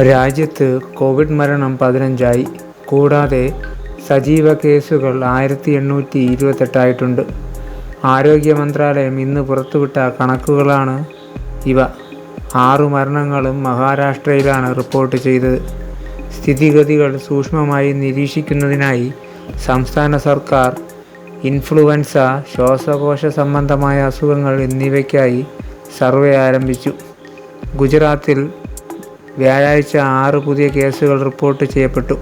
രാജ്യത്ത് കോവിഡ് മരണം പതിനഞ്ചായി. കൂടാതെ സജീവ കേസുകൾ ആയിരത്തി എണ്ണൂറ്റി ഇരുപത്തെട്ടായിട്ടുണ്ട് ആരോഗ്യ മന്ത്രാലയം ഇന്ന് പുറത്തുവിട്ട കണക്കുകളാണ് ഇവ. ആറു മരണങ്ങളും മഹാരാഷ്ട്രയിലാണ് റിപ്പോർട്ട് ചെയ്തത്. സ്ഥിതിഗതികൾ സൂക്ഷ്മമായി നിരീക്ഷിക്കുന്നതിനായി സംസ്ഥാന സർക്കാർ ഇൻഫ്ലുവൻസ ശ്വാസകോശ സംബന്ധമായ അസുഖങ്ങൾ എന്നിവയ്ക്കായി സർവേ ആരംഭിച്ചു. ഗുജറാത്തിൽ വ്യാഴാഴ്ച ആറ് പുതിയ കേസുകൾ റിപ്പോർട്ട് ചെയ്യപ്പെട്ടു.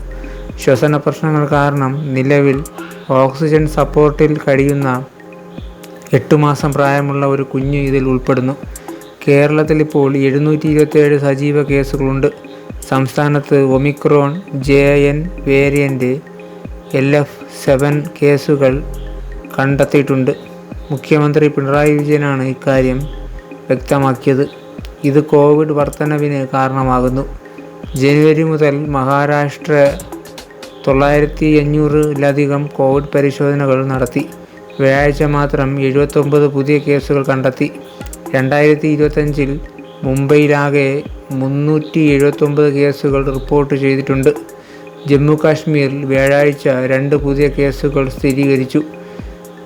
ശ്വസന പ്രശ്നങ്ങൾ കാരണം നിലവിൽ ഓക്സിജൻ സപ്പോർട്ടിൽ കഴിയുന്ന എട്ട് മാസം പ്രായമുള്ള ഒരു കുഞ്ഞ് ഇതിൽ ഉൾപ്പെടുന്നു. കേരളത്തിൽ ഇപ്പോൾ എഴുന്നൂറ്റി ഇരുപത്തിയേഴ് സജീവ കേസുകളുണ്ട്. സംസ്ഥാനത്ത് Omicron J N variant L F seven കേസുകൾ കണ്ടെത്തിയിട്ടുണ്ട്. മുഖ്യമന്ത്രി പിണറായി വിജയനാണ് ഇക്കാര്യം വ്യക്തമാക്കിയത്. ഇത് കോവിഡ് വർധനവിന് കാരണമാകുന്നു. ജനുവരി മുതൽ മഹാരാഷ്ട്ര തൊള്ളായിരത്തി അഞ്ഞൂറിലധികം കോവിഡ് പരിശോധനകൾ നടത്തി. വ്യാഴാഴ്ച മാത്രം എഴുപത്തൊമ്പത് പുതിയ കേസുകൾ കണ്ടെത്തി. രണ്ടായിരത്തി ഇരുപത്തഞ്ചിൽ മുംബൈയിലാകെ മുന്നൂറ്റി എഴുപത്തൊമ്പത് കേസുകൾ റിപ്പോർട്ട് ചെയ്തിട്ടുണ്ട്. ജമ്മു കാശ്മീരിൽ വ്യാഴാഴ്ച രണ്ട് പുതിയ കേസുകൾ സ്ഥിരീകരിച്ചു.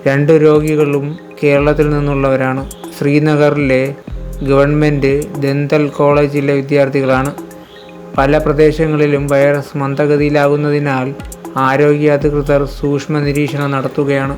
രണ്ട് രോഗികളും കേരളത്തിൽ നിന്നുള്ളവരാണ്. ശ്രീനഗറിലെ ഗവൺമെന്റ് ദന്തൽ കോളേജിലെ വിദ്യാർത്ഥികളാണ്. പല പ്രദേശങ്ങളിലും വൈറസ് മന്ദഗതിയിലാകുന്നതിനാൽ ആരോഗ്യ അധികൃതർ സൂക്ഷ്മ നിരീക്ഷണം നടത്തുകയാണ്.